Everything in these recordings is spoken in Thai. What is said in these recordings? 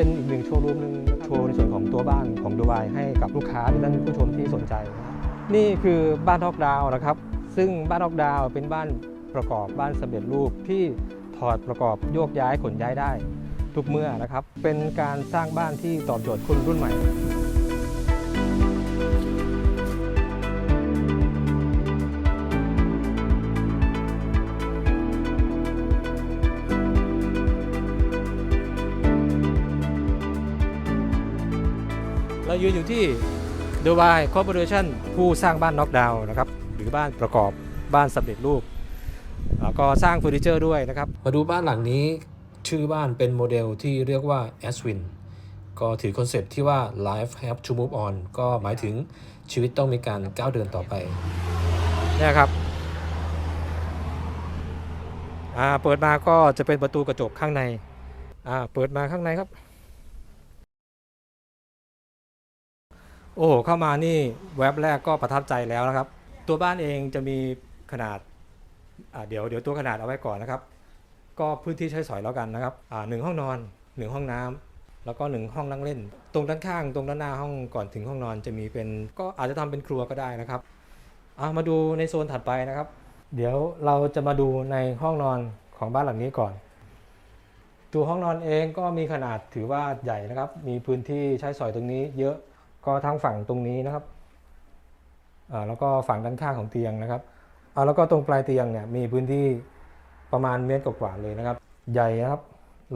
เป็นอีกหนึ่งโชว์รูมหนึ่งโชว์ในส่วนของตัวบ้านของดูไบให้กับลูกค้าและท่านผู้ชมที่สนใจ นี่คือบ้านฮอกดาวนะครับ ซึ่งบ้านฮอกดาวเป็นบ้านประกอบบ้านสำเร็จรูปที่ถอดประกอบโยกย้ายขนย้ายได้ ทุกเมื่อนะครับ เป็นการสร้างบ้านที่ตอบโจทย์คนรุ่นใหม่ เรายืนอยู่ที่ d u b a i Corporation ผู้สร้างบ้านน็อกดาวน์นะครับ หรือบ้านประกอบบ้านสำเร็จรูป แล้วก็สร้างเฟอร์นิเจอร์ด้วยนะครับ มาดูบ้านหลังนี้ชื่อบ้านเป็นโมเดลที่เรียกว่า a s w i n ก็ถือคอนเซปต์ที่ว่า life have to move on ก็หมายถึงชีวิตต้องมีการก้าวเดินต่อไปเนี่ยครับอ่าเปิดมาก็จะเป็นประตูกระจกข้างในอ่าเปิดมาข้างในครับ โอ้โหเข้ามานี่แว็บแรกก็ประทับใจแล้วนะครับ ตัวบ้านเองจะมีขนาดาเดี๋ยวเดี๋ยวตัวขนาดเอาไว้ก่อนนะครับ ก็พื้นที่ใช้สอยแล้วกันนะครับหนึ่งห้องนอนหนึ่งห้องน้ำแล้วก็หนึ่งห้องนั่งเล่น ตรงด้านข้างตรงด้านหน้าห้องก่อนถึงห้องนอนจะมีเป็น ก็อาจจะทำเป็นครัวก็ได้นะครับามาดูในโซนถัดไปนะครับ เดี๋ยวเราจะมาดูในห้องนอนของบ้านหลังนี้ก่อนตัวห้องนอนเองก็มีขนาดถือว่าใหญ่นะครับ มีพื้นที่ใช้สอยตรงนี้เยอะ ก็ทั้งฝั่งตรงนี้นะครับอ่าแล้วก็ฝั่งด้านข้างของเตียงนะครับอ่าแล้วก็ตรงปลายเตียงเนี่ยมีพื้นที่ประมาณเมตรกว่าๆเลยนะครับ ใหญ่นะครับ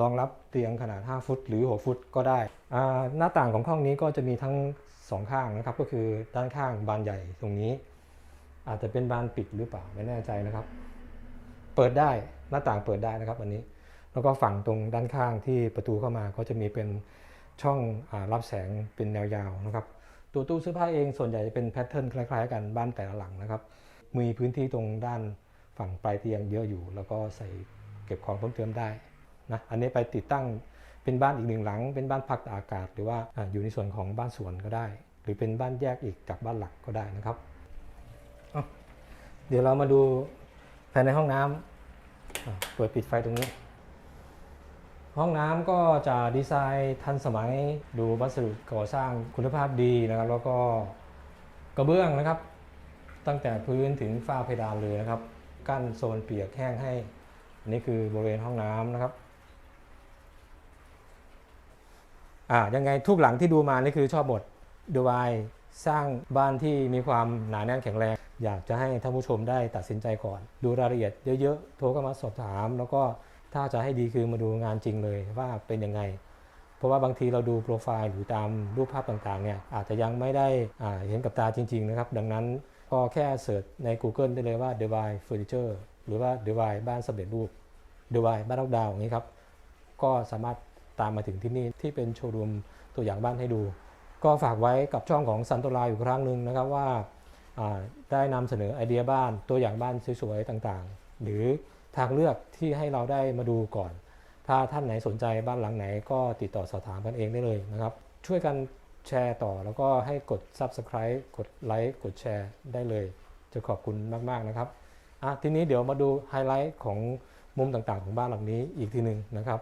รองรับเตียงขนาด 5 ฟุต หรือ 6 ฟุตก็ได้อ่าหน้าต่างของห้องนี้ก็จะมีทั้งสองข้างนะครับ ก็คือด้านข้างบานใหญ่ตรงนี้ อาจจะเป็นบานปิดหรือเปล่าไม่แน่ใจนะครับ เปิดได้หน้าต่างเปิดได้นะครับอันนี้ แล้วก็ฝั่งตรงด้านข้างที่ประตูเข้ามาก็จะมีเป็น ช่องอรับแสงเป็นแนวยาวนะครับตัวตู้เสื้อผ้าเองส่วนใหญ่จะเป็นแพทเทิร์นคล้ายๆ กันบ้านแต่ละหลังนะครับ มีพื้นที่ตรงด้านฝั่งปลายเตียงเยอะอยู่ แล้วก็ใส่เก็บของเพิ่มเติมได้นะอันนี้ไปติดตั้งเป็นบ้านอีกหนึ่งหลัง เป็นบ้านพักตากอากาศ หรือว่าออยู่ในส่วนของบ้านสวนก็ได้ หรือเป็นบ้านแยกอีกจากบ้านหลักก็ได้นะครับ เดี๋ยวเรามาดูภายในห้องน้ำเปิดปิดไฟตรงนี้ ห้องน้ำก็จะดีไซน์ทันสมัยดูวัสดุก่อสร้างคุณภาพดีนะครับ แล้วก็กระเบื้องนะครับ ตั้งแต่พื้นถึงฝ้าเพดานเลยนะครับ กั้นโซนเปียกแห้งให้ อันนี้คือบริเวณห้องน้ำนะครับอ่ายังไงทุกหลังที่ดูมานี่คือชอบหมดดูไวสร้างบ้านที่มีความหนาแน่นแข็งแรง อยากจะให้ท่านผู้ชมได้ตัดสินใจก่อน ดูรายละเอียดเยอะๆ โทรเข้ามาสอบถาม แล้วก็ ถ้าจะให้ดีคือมาดูงานจริงเลยว่าเป็นยังไง เพราะว่าบางทีเราดูโปรไฟล์หรือตามรูปภาพต่างๆเนี่ยอาจจะยังไม่ได้เห็นกับตาจริง ๆ นะครับ ดังนั้นก็แค่เสิร์ชใน Google ได้เลยว่า d e v i Furniture หรือว่า d e v i บ้านสำเร็จรูป d e v i บ้านล็อกดาวน์อย่างนี้ครับก็สามารถตามมาถึงที่นี่ที่เป็นโชว์รูมตัวอย่างบ้านให้ดู ก็ฝากไว้กับช่องของซันตลาอยู่ครั้งหนึ่งนะครับว่าอ่าได้นำเสนอไอเดียบ้านตัวอย่างบ้านสวยๆต่างๆ หรือ ทางเลือกที่ให้เราได้มาดูก่อน ถ้าท่านไหนสนใจบ้านหลังไหนก็ติดต่อสอบถามกันเองได้เลยนะครับ ช่วยกันแชร์ต่อแล้วก็ให้กด Subscribe กดไลค์กดแชร์ได้เลย จะขอบคุณมาก ๆ นะครับอะทีนี้เดี๋ยวมาดูไฮไลท์ของมุมต่างๆ ของบ้านหลังนี้อีกทีหนึ่งนะครับ